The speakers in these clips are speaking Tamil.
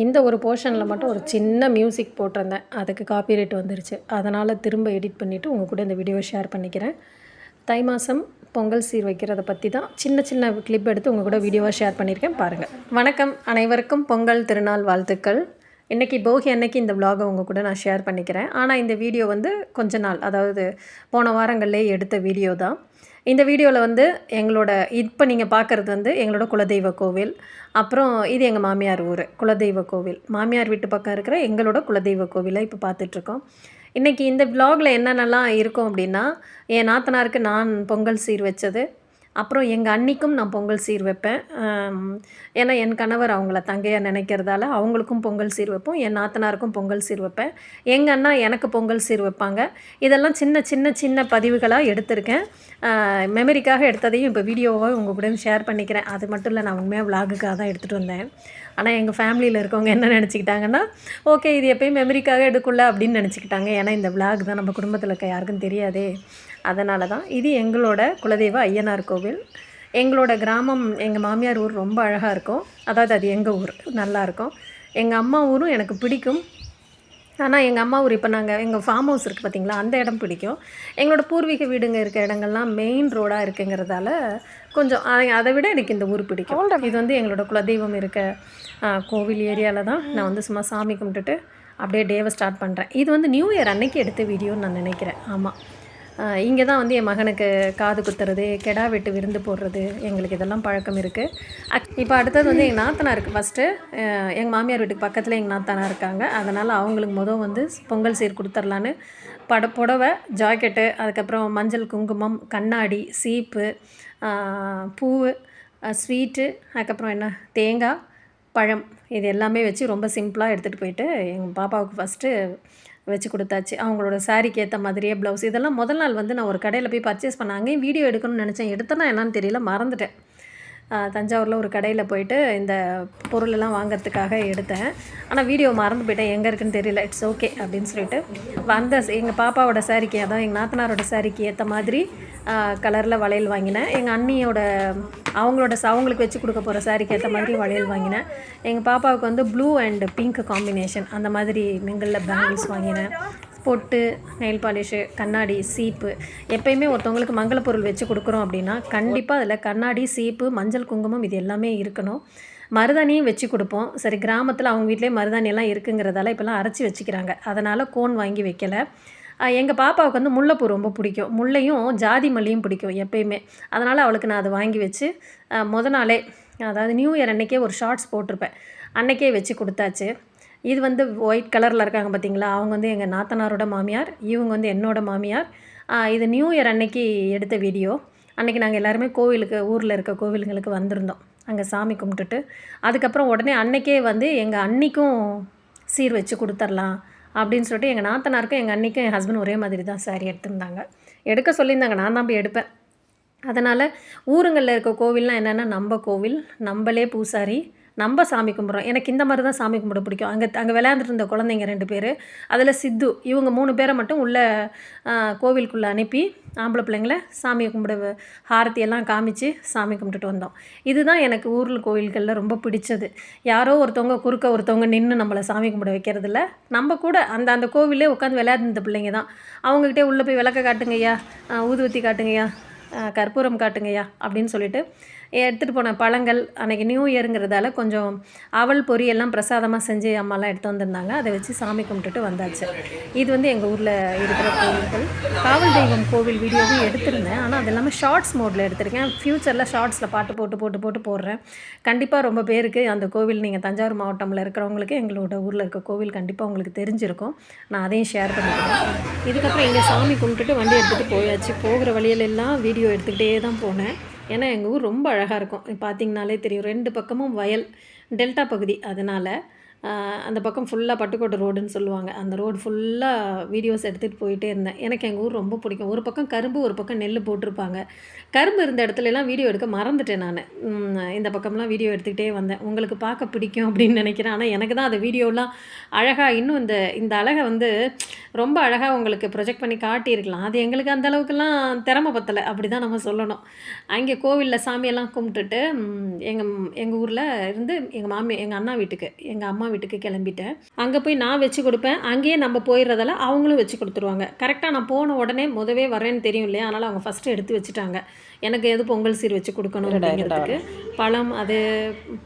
இந்த ஒரு போர்ஷனில் மட்டும் ஒரு சின்ன மியூசிக் போட்டிருந்தேன். அதுக்கு காப்பிரைட் வந்துருச்சு. அதனால் திரும்ப எடிட் பண்ணிவிட்டு உங்கள் கூட இந்த வீடியோவை ஷேர் பண்ணிக்கிறேன். தை மாதம் பொங்கல் சீர் வைக்கிறத பற்றி தான் சின்ன சின்ன கிளிப் எடுத்து உங்கள் கூட வீடியோவாக ஷேர் பண்ணியிருக்கேன். பாருங்கள் வணக்கம். அனைவருக்கும் பொங்கல் திருநாள் வாழ்த்துக்கள். இன்றைக்கி போகி அன்னைக்கு இந்த விலாகை உங்கள் கூட நான் ஷேர் பண்ணிக்கிறேன். ஆனால் இந்த வீடியோ வந்து கொஞ்ச நாள் அதாவது போன வாரங்கள்லேயே எடுத்த வீடியோ தான். இந்த வீடியோவில் வந்து எங்களோட இப்போ நீங்கள் பார்க்குறது வந்து எங்களோட குலதெய்வ கோவில். அப்புறம் இது எங்கள் மாமியார் ஊர் குலதெய்வ கோவில். மாமியார் வீட்டு பக்கம் இருக்கிற எங்களோட குலதெய்வ கோவிலை இப்போ பார்த்துட்ருக்கோம் இன்றைக்கி இந்த vlogல என்னென்னலாம் இருக்கும் அப்படின்னா என் நாத்தனாருக்கு நான் பொங்கல் சீர் வச்சது அப்புறம் எங்கள் அண்ணிக்கும் நான் பொங்கல் சீர் வைப்பேன். ஏன்னா என் கணவர் அவங்கள தங்கையாக நினைக்கிறதால அவங்களுக்கும் பொங்கல் சீர் வைப்போம். என் நாத்தனாருக்கும் பொங்கல் சீர் வைப்பேன். எங்கள் அண்ணா எனக்கு பொங்கல் சீர் வைப்பாங்க. இதெல்லாம் சின்ன சின்ன சின்ன பதிவுகளாக எடுத்திருக்கேன். மெமரிக்காக எடுத்ததையும் இப்போ வீடியோவாக உங்கள் கூட ஷேர் பண்ணிக்கிறேன். அது மட்டும் இல்லை நான் உண்மையாக விலாகுக்காக தான் எடுத்துகிட்டு வந்தேன். ஆனால் எங்கள் ஃபேமிலியில் இருக்கவங்க என்ன நினச்சிக்கிட்டாங்கன்னா ஓகே இது எப்பயும் மெமரிக்காக எடுக்கல அப்படின்னு நினச்சிக்கிட்டாங்க. ஏன்னா இந்த விலாக் தான் நம்ம குடும்பத்தில் இருக்க யாருக்கும் தெரியாதே. அதனால தான் இது எங்களோட குலதெய்வ ஐயனார் கோவில். எங்களோட கிராமம் எங்கள் மாமியார் ஊர் ரொம்ப அழகாக இருக்கும். அதாவது அது எங்கள் ஊர் நல்லா இருக்கும். எங்கள் அம்மா ஊரும் எனக்கு பிடிக்கும். ஆனால் எங்கள் அம்மா ஊர் இப்போ நாங்கள் எங்கள் ஃபார்ம் ஹவுஸ் இருக்குது பார்த்தீங்களா அந்த இடம் பிடிக்கும். எங்களோட பூர்வீக வீடுங்க இருக்க இடங்கள்லாம் மெயின் ரோடாக இருக்குங்கிறதால கொஞ்சம் அதை விட எனக்கு இந்த ஊர் பிடிக்கும். இது வந்து எங்களோட குலதெய்வம் இருக்க கோவில் ஏரியாவில் தான் நான் வந்து சும்மா சாமி கும்பிட்டுட்டு அப்படியே டேவை ஸ்டார்ட் பண்ணுறேன் இது வந்து நியூ இயர் அன்னைக்கு எடுத்த வீடியோன்னு நான் நினைக்கிறேன். ஆமாம் இங்கே தான் வந்து என் மகனுக்கு காது குத்துறது கெடா வெட்டு விருந்து போடுறது எங்களுக்கு இதெல்லாம் பழக்கம் இருக்குது இப்போ அடுத்தது வந்து எங்கள் நாத்தனாருக்கு ஃபஸ்ட்டு எங்கள் மாமியார் வீட்டுக்கு பக்கத்தில் எங்கள் நாத்தனா இருக்காங்க. அதனால் அவங்களுக்கு மொதல் வந்து பொங்கல் சீர் கொடுத்துர்லான்னு பட புடவை ஜாக்கெட்டு அதுக்கப்புறம் மஞ்சள் குங்குமம் கண்ணாடி சீப்பு பூ ஸ்வீட்டு அதுக்கப்புறம் என்ன தேங்காய் பழம் இது எல்லாமே வச்சு ரொம்ப சிம்பிளாக எடுத்துகிட்டு போயிட்டு எங்கள் பாப்பாவுக்கு ஃபஸ்ட்டு வச்சு கொடுத்தாச்சு. அவங்களோட சாரிக்கு ஏற்ற மாதிரியே ப்ளவுஸ் இதெல்லாம் முதல் நாள் வந்து நான் ஒரு கடையில் போய் பர்ச்சேஸ் பண்ணேன் அங்கேயும் வீடியோ எடுக்கணும்னு நினச்சேன். எடுத்தேன்னா என்னன்னு தெரியல மறந்துட்டேன். தஞ்சாவூரில் ஒரு கடையில் போயிட்டு இந்த பொருளெல்லாம் வாங்கிறதுக்காக எடுத்தேன். ஆனால் வீடியோ மறந்து போயிட்டேன். எங்கே இருக்குன்னு தெரியல. இட்ஸ் ஓகே அப்படின்னு சொல்லிட்டு வந்த எங்கள் பாப்பாவோட சாரிக்கு அதான் எங்கள் நாத்தனாரோட சாரிக்கு ஏற்ற மாதிரி கலரில் வளையல் வாங்கினேன். எங்கள் அண்ணியோட அவங்களோட அவங்களுக்கு வச்சு கொடுக்க போகிற சாரிக்கு ஏற்ற மாதிரி வளையல் வாங்கினேன். எங்கள் பாப்பாவுக்கு வந்து ப்ளூ அண்ட் பிங்க் காம்பினேஷன் அந்த மாதிரி மிங்கிளில் பேங்கிள்ஸ் வாங்கினேன். பொட்டு நெயில் பாலிஷு கண்ணாடி சீப்பு. எப்பயுமே ஒருத்தவங்களுக்கு மங்கள பொருள் வச்சு கொடுக்குறோம் அப்படின்னா கண்டிப்பாக அதில் கண்ணாடி சீப்பு மஞ்சள் குங்குமம் இது எல்லாமே இருக்கணும். மருதாணியும் வச்சு கொடுப்போம். சரி கிராமத்தில் அவங்க வீட்டிலே மருதாணியெல்லாம் இருக்குங்கிறதால இப்போல்லாம் அரைச்சி வச்சுக்கிறாங்க. அதனால் கோன் வாங்கி வைக்கலை. எங்கள் பாப்பாவுக்கு வந்து முல்லைப்பூ ரொம்ப பிடிக்கும். முல்லையும் ஜாதி மல்லியும் பிடிக்கும் எப்பயுமே. அதனால் அவளுக்கு நான் அதை வாங்கி வச்சு முத நாளே அதாவது நியூ இயர் அன்னைக்கே ஒரு ஷார்ட்ஸ் போட்டிருப்பேன். அன்னைக்கே வச்சு கொடுத்தாச்சு. இது வந்து ஒயிட் கலரில் இருக்காங்க பார்த்தீங்களா அவங்க வந்து எங்கள் நாத்தனாரோட மாமியார் இவங்க வந்து என்னோட மாமியார். இது நியூ இயர் அன்னைக்கு எடுத்த வீடியோ அன்றைக்கி நாங்கள் எல்லாருமே கோவிலுக்கு ஊரில் இருக்க கோவிலுங்களுக்கு வந்திருந்தோம். அங்கே சாமி கும்பிட்டுட்டு. அதுக்கப்புறம் உடனே அன்னைக்கே வந்து எங்கள் அன்னிக்கும் சீர் வச்சு கொடுத்துர்லாம் அப்படின்னு சொல்லிட்டு எங்கள் நாத்தனாருக்கும் எங்கள் அன்னிக்கும் என் ஹஸ்பண்ட் ஒரே மாதிரி தான் சாரி எடுத்திருந்தாங்க. எடுக்க சொல்லியிருந்தாங்க. நான் தான் போய் எடுப்பேன். அதனால் ஊருங்களில் இருக்க கோவில்லாம் என்னென்னா நம்ம கோவில் நம்மளே பூசாரி நம்ம சாமி கும்பிட்றோம். எனக்கு இந்த மாதிரி தான் சாமி கும்பிட பிடிக்கும். அங்கே அங்கே விளையாண்டுட்டு இருந்த குழந்தைங்க ரெண்டு பேர் அதில் சித்து இவங்க மூணு பேரை மட்டும் உள்ள கோவிலுக்குள்ளே அனுப்பி ஆம்பளை பிள்ளைங்கள சாமியை கும்பிட வ- ஹாரத்தி எல்லாம் காமிச்சு சாமி கும்பிட்டுட்டு வந்தோம். இதுதான் எனக்கு ஊரில் கோவில்களில் ரொம்ப பிடிச்சது. யாரோ ஒருத்தவங்க குறுக்க ஒருத்தவங்க நின்று நம்மளை சாமி கும்பிட வைக்கிறதில்ல. நம்ம கூட அந்த அந்த கோவிலே உட்காந்து விளையாடுந்த பிள்ளைங்க தான். அவங்ககிட்டே உள்ளே போய் விளக்க காட்டுங்கய்யா ஊதுவத்தி காட்டுங்கய்யா கற்பூரம் காட்டுங்கய்யா அப்படின்னு சொல்லிட்டு எடுத்துகிட்டு போன பழங்கள் அன்றைக்கி நியூ இயருங்கிறதால கொஞ்சம் அவல் பொரியெல்லாம் பிரசாதமாக செஞ்சு அம்மாலாம் எடுத்து வந்திருந்தாங்க. அதை வச்சு சாமி கும்பிட்டுட்டு வந்தாச்சு. இது வந்து எங்கள் ஊரில் இருக்கிற கோவில்கள். காவல் தெய்வம் கோவில் வீடியோவும் எடுத்திருந்தேன். ஆனால் அது எல்லாமே ஷார்ட்ஸ் மோடில் எடுத்திருக்கேன். ஃப்யூச்சரில் ஷார்ட்ஸில் பாட்டு போட்டு போட்டு போட்டு போடுறேன். கண்டிப்பாக ரொம்ப பேருக்கு அந்த கோவில் நீங்கள் தஞ்சாவூர் மாவட்டமில் இருக்கிறவங்களுக்கு எங்களோட ஊரில் இருக்க கோவில் கண்டிப்பாக உங்களுக்கு தெரிஞ்சிருக்கும். நான் அதையும் ஷேர் பண்ணிக்கிறேன். இதுக்கப்புறம் இங்கே சாமி கும்பிட்டுட்டு வண்டி எடுத்துகிட்டு போயாச்சு. போகிற வழியிலெல்லாம் வீடியோ எடுத்துக்கிட்டே தான் போனேன். ஏன்னா எங்கள் ஊர் ரொம்ப அழகாக இருக்கும். பார்த்தீங்கனாலே தெரியும். ரெண்டு பக்கமும் வயல் டெல்டா பகுதி. அதனால் அந்த பக்கம் ஃபுல்லாக பட்டுக்கோட்டை ரோடுன்னு சொல்லுவாங்க. அந்த ரோடு ஃபுல்லாக வீடியோஸ் எடுத்துகிட்டு போயிட்டே இருந்தேன். எனக்கு எங்கள் ஊர் ரொம்ப பிடிக்கும். ஒரு பக்கம் கரும்பு ஒரு பக்கம் நெல் போட்டிருப்பாங்க. கரும்பு இருந்த இடத்துலலாம் வீடியோ எடுக்க மறந்துட்டேன் நான். இந்த பக்கம்லாம் வீடியோ எடுத்துக்கிட்டே வந்தேன். உங்களுக்கு பார்க்க பிடிக்கும் அப்படின்னு நினைக்கிறேன். ஆனால் எனக்கு தான் அந்த வீடியோலாம் அழகாக இன்னும் இந்த இந்த அழகை வந்து ரொம்ப அழகாக உங்களுக்கு ப்ரொஜெக்ட் பண்ணி காட்டியிருக்கலாம். அது எங்களுக்கு அந்த அளவுக்குலாம் திறமை பத்தலை. அப்படி தான் நம்ம சொல்லணும். அங்கே கோவிலில் சாமியெல்லாம் கும்பிட்டுட்டு எங்கள் எங்கள் ஊரில் இருந்து எங்கள் மாமி எங்கள் அண்ணா வீட்டுக்கு எங்கள் அம்மா வீட்டுக்கு கிளம்பிட்டேன். அங்கே போய் நான் வச்சு கொடுப்பேன். அங்கேயே நம்ம போயிடுறதால அவங்களும் வச்சு கொடுத்துருவாங்க. கரெக்டாக நான் போன உடனே முதவே வரேன்னு தெரியும் இல்லையா? அதனால் அவங்க ஃபஸ்ட்டு எடுத்து வச்சுட்டாங்க. எனக்கு எது பொங்கல் சீர் வச்சு கொடுக்கணும் அப்படிங்கிறதுக்கு. பழம் அது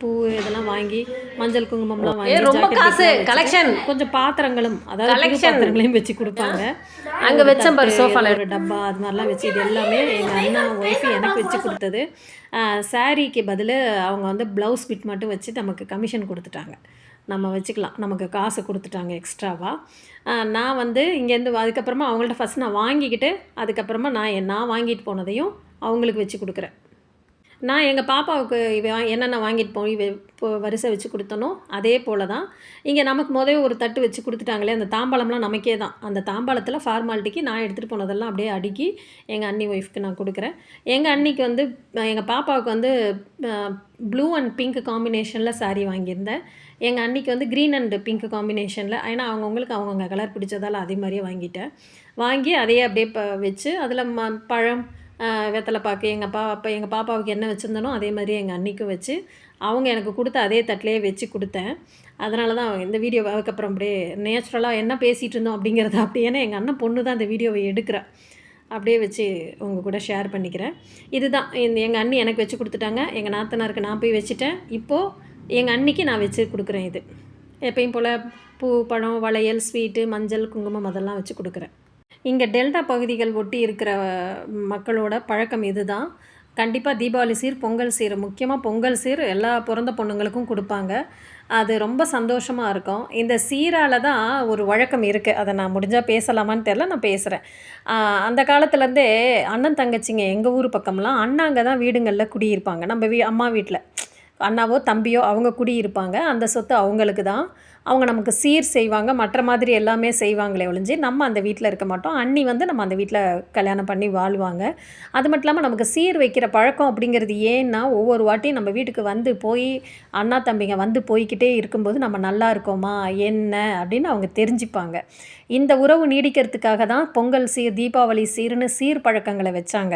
பூ இதெல்லாம் வாங்கி மஞ்சள் குங்குமம்லாம் வாங்கி ரொம்ப காசு, collection. கொஞ்சம் பாத்திரங்களும் அதாவது. பாத்திரங்களையும் வச்சு கொடுப்பாங்க. அங்க ஒரு வச்சேன் பாரு சோஃபால. ஒரு டப்பா அது மாதிரிலாம் வச்சு இது எல்லாமே எங்கள் அண்ணா ஒய்ஃபு எனக்கு வச்சு கொடுத்தது. சாரீக்கு பதில் அவங்க வந்து ப்ளவுஸ் பிட் மட்டும் வச்சு நமக்கு கமிஷன் கொடுத்துட்டாங்க. நம்ம வச்சுக்கலாம். நமக்கு காசு கொடுத்துட்டாங்க எக்ஸ்ட்ராவாக நான் வந்து இங்கேருந்து அதுக்கப்புறமா அவங்கள்ட்ட ஃபஸ்ட் நான் வாங்கிக்கிட்டு அதுக்கப்புறமா நான் நான் வாங்கிட்டு போனதையும் அவங்களுக்கு வச்சு கொடுக்குறேன். நான் எங்கள் பாப்பாவுக்கு இவ என்னென்ன வாங்கிட்டு போய் இப்போ வரிசை வச்சு கொடுத்தனோ அதே போல் தான் இங்கே நமக்கு முதல்ல ஒரு தட்டு வச்சு கொடுத்துட்டாங்களே அந்த தாம்பாளம்லாம் நமக்கே தான். அந்த தாம்பாளத்தில் ஃபார்மாலிட்டிக்கு நான் எடுத்துகிட்டு போனதெல்லாம் அப்படியே அடுக்கி எங்கள் அண்ணி ஒய்ஃப்க்கு நான் கொடுக்குறேன். எங்கள் அண்ணிக்கு வந்து எங்கள் பாப்பாவுக்கு வந்து ப்ளூ அண்ட் பிங்க் காம்பினேஷனில் சாரீ வாங்கியிருந்தேன். எங்கள் அண்ணிக்கு வந்து க்ரீன் அண்ட் பிங்க் காம்பினேஷனில் ஏன்னா அவங்கவுங்களுக்கு அவங்கவுங்க கலர் பிடிச்சதால அதே மாதிரியே வாங்கிட்டேன். வாங்கி அதையே அப்படியே ப வச்சு அதில் ம பழம் வெத்தலை பாக்கு எங்கள் பா அப்போ எங்கள் பாப்பாவுக்கு என்ன வச்சுருந்தனோ அதே மாதிரி எங்கள் அன்னிக்கும் வச்சு அவங்க எனக்கு கொடுத்த அதே தட்டிலே வச்சு கொடுத்தேன். அதனால தான் இந்த வீடியோ அதுக்கப்புறம் அப்படியே நேச்சுரலாக என்ன பேசிகிட்டு இருந்தோம் அப்படிங்கிறத அப்படி ஏன்னா எங்கள் அண்ணன் பொண்ணு தான் இந்த வீடியோவை எடுக்கிறா. அப்படியே வச்சு உங்கள் கூட ஷேர் பண்ணிக்கிறேன். இதுதான். இந்த எங்கள் அண்ணி எனக்கு வச்சு கொடுத்துட்டாங்க. எங்கள் நாத்தனாருக்கு நான் போய் வச்சுட்டேன். இப்போது எங்கள் அன்னிக்கு நான் வச்சு கொடுக்குறேன் இது. எப்பயும் போல் பூ பழம் வளையல் ஸ்வீட்டு மஞ்சள் குங்குமம் அதெல்லாம் வச்சு கொடுக்குறேன். இங்கே டெல்டா பகுதிகள் ஒட்டி இருக்கிற மக்களோட பழக்கம் இதுதான். கண்டிப்பாக தீபாவளி சீர் பொங்கல் சீர் முக்கியமாக பொங்கல் சீர் எல்லா பிறந்த பொண்ணுங்களுக்கும் கொடுப்பாங்க. அது ரொம்ப சந்தோஷமாக இருக்கும். இந்த சீரால் தான் ஒரு வழக்கம் இருக்குது அதை நான் முடிஞ்சால் பேசலாமான்னு தெரில நான் பேசுகிறேன் அந்த காலத்துலேருந்தே அண்ணன் தங்கச்சிங்க எங்கள் ஊர் பக்கம்லாம் அண்ணாங்க தான் வீடுங்களில் குடியிருப்பாங்க. நம்ம வீ அம்மா வீட்டில் அண்ணாவோ தம்பியோ அவங்க குடியிருப்பாங்க. அந்த சொத்து அவங்களுக்கு தான் அவங்க நமக்கு சீர் செய்வாங்க மற்ற மாதிரி எல்லாமே செய்வாங்களே ஒழிஞ்சு நம்ம அந்த வீட்டில் இருக்க மாட்டோம். அண்ணி வந்து நம்ம அந்த வீட்டில் கல்யாணம் பண்ணி வாழ்வாங்க. அது மட்டும் இல்லாமல் நமக்கு சீர் வைக்கிற பழக்கம் அப்படிங்கிறது ஏன்னா ஒவ்வொரு வாட்டியும் நம்ம வீட்டுக்கு வந்து போய் அண்ணா தம்பிங்க வந்து போய்க்கிட்டே இருக்கும்போது நம்ம நல்லா இருக்கோமா என்ன அப்படின்னு அவங்க தெரிஞ்சுப்பாங்க. இந்த உறவு நீடிக்கிறதுக்காக தான் பொங்கல் சீர் தீபாவளி சீர்னு சீர் பழக்கங்களை வச்சாங்க.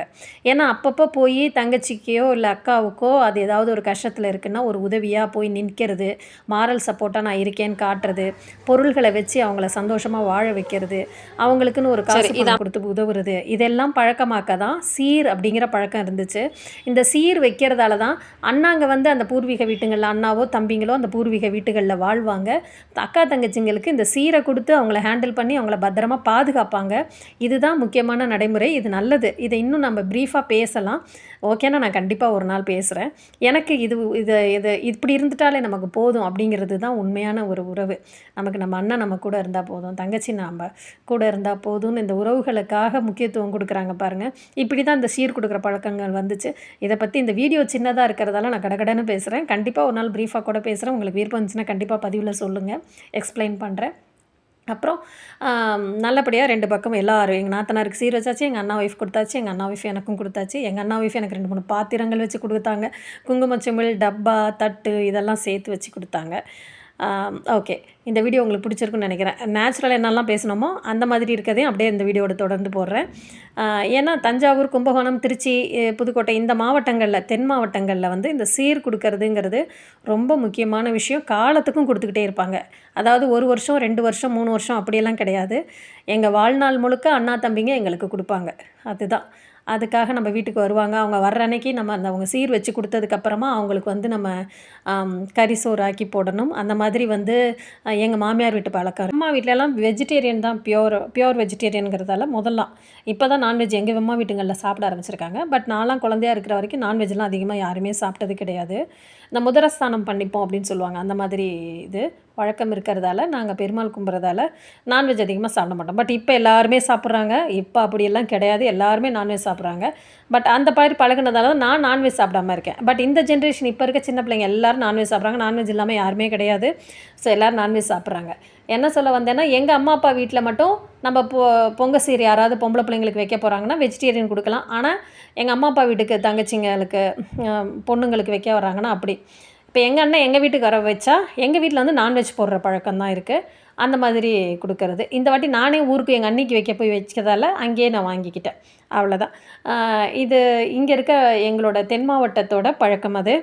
ஏன்னா அப்பப்போ போய் தங்கச்சிக்கோ இல்லை அக்காவுக்கோ அது ஏதாவது ஒரு கஷ்டத்தில் இருக்குன்னா ஒரு உதவியாக போய் நிற்கிறது மாரல் சப்போர்ட்டாக நான் இருக்கேன்னு காட்டுறது பொருள்களை வச்சு அவங்கள சந்தோஷமாக வாழ வைக்கிறது அவங்களுக்குன்னு ஒரு காசு பணம் கொடுத்து உதவுறது இதெல்லாம் பழக்கமாக்க தான் சீர் அப்படிங்கிற பழக்கம் இருந்துச்சு. இந்த சீர் வைக்கிறதால தான் அண்ணாங்க வந்து அந்த பூர்வீக வீட்டுங்களில் அண்ணாவோ தம்பிங்களோ அந்த பூர்வீக வீட்டுகளில் வாழ்வாங்க. அக்கா தங்கச்சிங்களுக்கு இந்த சீரை கொடுத்து அவங்கள ஹேண்டில் பண்ணி அவங்கள பத்திரமா பாதுகாப்பாங்க. இதுதான் முக்கியமான நடைமுறை இது நல்லது. இதை இன்னும் நம்ம ப்ரீஃபாக பேசலாம். ஓகேனா நான் கண்டிப்பாக ஒரு நாள் பேசுகிறேன் எனக்கு இது இது இது இப்படி இருந்துட்டாலே நமக்கு போதும் அப்படிங்கிறது தான் உண்மையான ஒரு உறவு. நமக்கு நம்ம அண்ணன் நம்ம கூட இருந்தால் போதும் தங்கச்சி நாம் கூட இருந்தால் போதும்னு இந்த உறவுகளுக்காக முக்கியத்துவம் கொடுக்குறாங்க பாருங்கள் இப்படி தான் இந்த சீர் கொடுக்குற பழக்கங்கள் வந்துச்சு. இதை பற்றி இந்த வீடியோ சின்னதாக இருக்கிறதால நான் கடகடன்னு பேசுகிறேன் கண்டிப்பாக ஒரு நாள் ப்ரீஃபாக கூட பேசுகிறேன் உங்களுக்கு விருப்பம் இருந்துச்சுன்னா கண்டிப்பாக பதிவில் சொல்லுங்கள் எக்ஸ்பிளைன் பண்ணுறேன் அப்புறம் நல்லபடியாக ரெண்டு பக்கம் எல்லாரும் எங்கள் நாத்தனாருக்கு சீர் வச்சாச்சு எங்கள் அண்ணா ஒய்ஃப் கொடுத்தாச்சு எங்கள் அண்ணா ஒய்ஃப் எனக்கும் கொடுத்தாச்சு எங்கள் அண்ணா ஒய்ஃப் எனக்கு ரெண்டு மூணு பாத்திரங்கள் வச்சு கொடுத்தாங்க. குங்குமச்சிமிழ் டப்பா தட்டு இதெல்லாம் சேர்த்து வச்சு கொடுத்தாங்க. ஓகே இந்த வீடியோ உங்களுக்கு பிடிச்சிருக்குன்னு நினைக்கிறேன். நேச்சுரல் என்னெல்லாம் பேசணுமோ அந்த மாதிரி இருக்கதையும் அப்படியே இந்த வீடியோட தொடர்ந்து போடுறேன். ஏன்னா தஞ்சாவூர் கும்பகோணம் திருச்சி புதுக்கோட்டை இந்த மாவட்டங்களில் தென் மாவட்டங்களில் வந்து இந்த சீர் கொடுக்கறதுங்கிறது ரொம்ப முக்கியமான விஷயம். காலத்துக்கும் கொடுத்துக்கிட்டே இருப்பாங்க. அதாவது ஒரு வருஷம் ரெண்டு வருஷம் மூணு வருஷம் அப்படியெல்லாம் கிடையாது. எங்கள் வாழ்நாள் முழுக்க அண்ணா தம்பிங்க எங்களுக்கு கொடுப்பாங்க. அதுதான். அதுக்காக நம்ம வீட்டுக்கு வருவாங்க. அவங்க வர்ற அன்னைக்கு நம்ம அந்த அவங்க சீர் வச்சு கொடுத்ததுக்கப்புறமா அவங்களுக்கு வந்து நம்ம கறி சோறு ஆக்கி போடணும். அந்த மாதிரி வந்து எங்கள் மாமியார் வீட்டு பழக்கம். அம்மா வீட்டிலலாம் வெஜிடேரியன் தான் பியோர் பியோர் வெஜிடேரியனுங்கிறதால முதல்லாம் இப்போ தான் நான்வெஜ் எங்கள் அம்மா வீட்டுங்களில் சாப்பிட ஆரம்பிச்சிருக்காங்க. பட் நான்லாம் குழந்தையா இருக்கிற வரைக்கும் நான்வெஜ்லாம் அதிகமாக யாருமே சாப்பிட்டது கிடையாது. இந்த முதரஸ்தானம் பண்ணிப்போம் அப்படின்னு சொல்லுவாங்க. அந்த மாதிரி இது. வழக்கம் இருக்கிறதால நாங்கள் பெருமாள் கும்புறதால நான்வெஜ் அதிகமாக சாப்பிட மாட்டோம். பட் இப்போ எல்லாருமே சாப்பிட்றாங்க. இப்போ அப்படியெல்லாம் கிடையாது. எல்லாருமே நான்வெஜ் சாப்பிட்றாங்க. பட் அந்த மாதிரி பழகினதால தான் நான் நான்வெஜ் சாப்பிடாம இருக்கேன். பட் இந்த ஜென்ரேஷன் இப்போ இருக்க சின்ன பிள்ளைங்க எல்லாரும் நான்வெஜ் சாப்பிட்றாங்க. நான்வெஜ் இல்லாமல் யாருமே கிடையாது. ஸோ எல்லோரும் நான்வெஜ் சாப்பிட்றாங்க. என்ன சொல்ல வந்தேன்னா எங்கள் அம்மா அப்பா வீட்டில் மட்டும் நம்ம பொ பொங்க சீர் யாராவது பொம்பளை பிள்ளைங்களுக்கு வைக்க போகிறாங்கன்னா வெஜிடேரியன் கொடுக்கலாம். ஆனால் எங்கள் அம்மா அப்பா வீட்டுக்கு தங்கச்சிங்களுக்கு பொண்ணுங்களுக்கு வைக்க வராங்கன்னா அப்படி. இப்போ எங்கள் அண்ணன் எங்கள் வீட்டுக்கு வர வச்சா எங்கள் வீட்டில் வந்து நான்வெஜ் போடுற பழக்கம் தான் இருக்குது அந்த மாதிரி கொடுக்கறது. இந்த வாட்டி நானே ஊருக்கு எங்கள் அன்னைக்கு வைக்க போய் வச்சதால் அங்கேயே நான் வாங்கிக்கிட்டேன். அவ்வளோதான் இது இங்கே இருக்க எங்களோட தென் மாவட்டத்தோட பழக்கம் அது.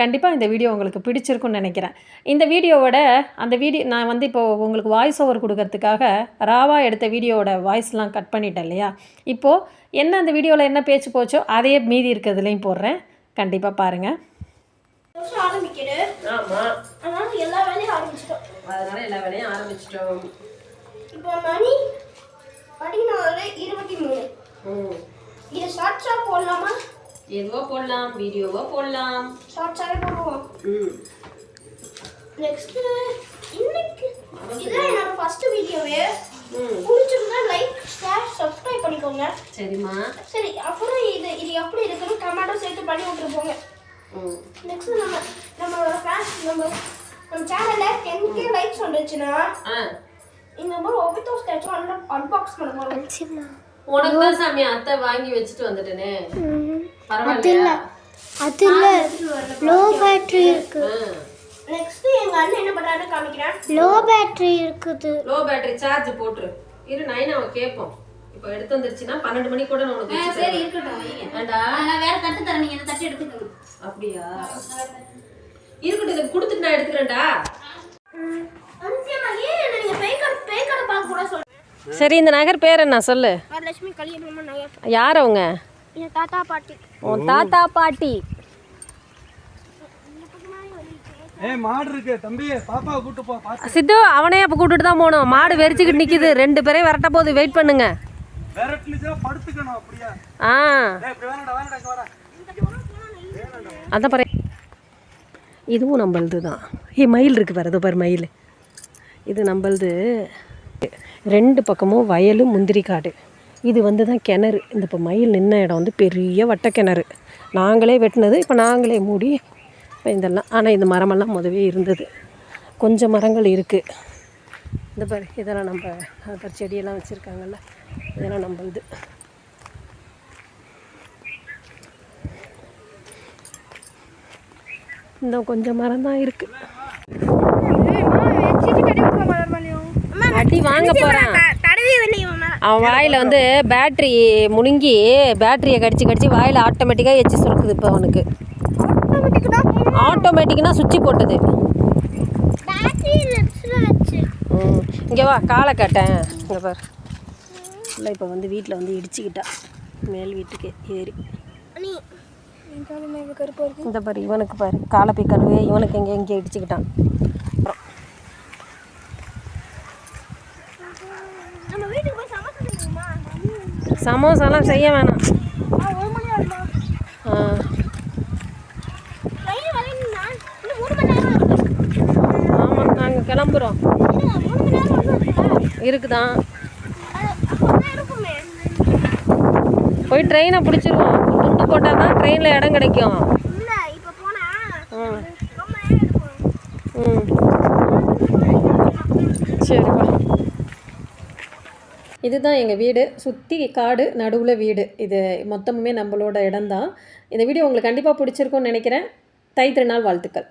கண்டிப்பாக இந்த வீடியோ உங்களுக்கு பிடிச்சிருக்கும்னு நினைக்கிறேன். இந்த வீடியோவோட அந்த வீடியோ நான் வந்து இப்போது உங்களுக்கு வாய்ஸ் ஓவர் கொடுக்கறதுக்காக ராவா எடுத்த வீடியோவோட வாய்ஸ்லாம் கட் பண்ணிட்டேன் இல்லையா? இப்போது என்ன அந்த வீடியோவில் என்ன பேச்சு போச்சோ அதையே மீதி இருக்கிறதுலையும் போடுறேன். கண்டிப்பாக பாருங்கள் வருஷம் ஆரம்பிக்குது ஆமாம் அதனால எல்லா வேலையும் ஆரம்பிச்சிட்டோம். அதனால் எல்லா வேலையும் ஆரம்பிச்சிட்டோம். இப்போ மணி பதினாறு இருபத்தி மூணு. இது ஷார்ட்ஸாக போடலாமா? எதுவோ போடலாம் வீடியோவோ போடலாம். ஷார்ட்ஸாகவே போடுவோம். ம். நெக்ஸ்ட் இன்னைக்கு இதுதான் என்னோட ஃபர்ஸ்ட் வீடியோவே. பிடிச்சிருந்தா லைக் ஷேர் சப்ஸ்கிரைப் பண்ணிக்கோங்க. சரிம்மா. சரி அப்புறம் இது இது எப்படி இருக்குன்னு கமெண்ட்டும் சேர்த்து பண்ணி விட்டுருப்போங்க. நெக்ஸ்ட் நம்ம நம்மளோட ஃபேன்ஸ் நம்ம நம்ம சேனலில் டென் கே லைக்ஸ் வந்துச்சுன்னா ஆ. இந்த மாதிரி ஒபித்தோ ஸ்டாச்சும் அன் அன்பாக்ஸ் பண்ண போகிறோம் உனக்கு தான் சாமி அத்தை வாங்கி வச்சுட்டு வந்துட்டேனே. பரவாயில்லையா? அது இல்ல. லோ பேட்டரி இருக்கு. நெக்ஸ்ட் எங்க அண்ணன் என்ன பண்றாரு காமிக்கிறேன். லோ பேட்டரி இருக்குது. லோ பேட்டரி சார்ஜ் போட்டுரு. இரு நைனா அவன் கேட்போம். இப்போ எடுத்து வந்துருச்சுன்னா பன்னெண்டு மணி கூட நான் உனக்கு சரி. இருக்கட்டும் வைங்க. ஏண்டா? நான் வேற தட்டு தரேன். நீங்க இந்த தட்டு எடுத்துக்கணும் அப்படியா? இருக்கட்டும் இதை கொடுத்துட்டு நான் எடுத்துக்கிறேன்டா சரி இந்த நகர் பேர் என்ன சொல்லு? யார் அவங்க? தாத்தா பாட்டி. உன் தாத்தா பாட்டி சித்து அவனே அப்போ கூட்டிட்டு தான் போகணும். மாடு வெறிச்சுக்கிட்டு நிற்கிது ரெண்டு பேரையும் விரட்ட போது வெயிட் பண்ணுங்க. ஆ ஏய் இப்படி வேணாடா வேணாடா இங்க வாடா அதான் பாரு. இதுவும் நம்மளது தான். ஏ மயில் இருக்குது பாரு இதோ பாரு மயில். இது நம்மளது ரெண்டு பக்கமும் வயலும் முந்திரி காடு. இது வந்து தான் கிணறு. இந்த இப்போ மயில் நின்ன இடம் வந்து பெரிய வட்ட கிணறு. நாங்களே வெட்டினது இப்போ நாங்களே மூடி இதெல்லாம் ஆனால் இந்த மரமெல்லாம் முதவே இருந்தது. கொஞ்சம் மரங்கள் இருக்குது இந்த பாரு இதெல்லாம் நம்ம செடியெல்லாம் வச்சுருக்காங்கல்ல. இதெல்லாம் நம்மளுது. இன்னும் கொஞ்சம் மரம் தான் இருக்கு. அடி வாங்க போறான். அவன் வாயில வந்து பேட்டரி முழுங்கி பேட்டரியை கடிச்சு கடிச்சு வாயில ஆட்டோமேட்டிக்காக எச்சி சுருக்குது இப்போ அவனுக்கு. ஆட்டோமேட்டிக்னா சுவிட்ச் போட்டது. இங்கே வா காலை கட்டேன். இங்கே பார். இல்லை இப்போ வந்து வீட்டில் வந்து இடிச்சுக்கிட்டா. மேல் வீட்டுக்கு ஏறி. இந்த பாரு இவனுக்கு பாரு. காலை போய் கழுவே இவனுக்கு எங்கே எங்கே இடிச்சுக்கிட்டான். சமோசாலாம் செய்ய வேணாம். ஆ ஆமாம் நாங்கள் கிளம்புறோம். இருக்குதான் போய் ட்ரெயினை பிடிச்சிருவோம். துண்டு போட்டால் தான் ட்ரெயினில் இடம் கிடைக்கும். ம். சரிப்பா. இதுதான் எங்கள் வீடு. சுற்றி காடு நடுவில் வீடு. இது மொத்தமுமே நம்மளோட இடம்தான். இந்த வீடியோ உங்களுக்கு கண்டிப்பாக பிடிச்சிருக்கும்னு நினைக்கிறேன். தை திருநாள் வாழ்த்துக்கள்.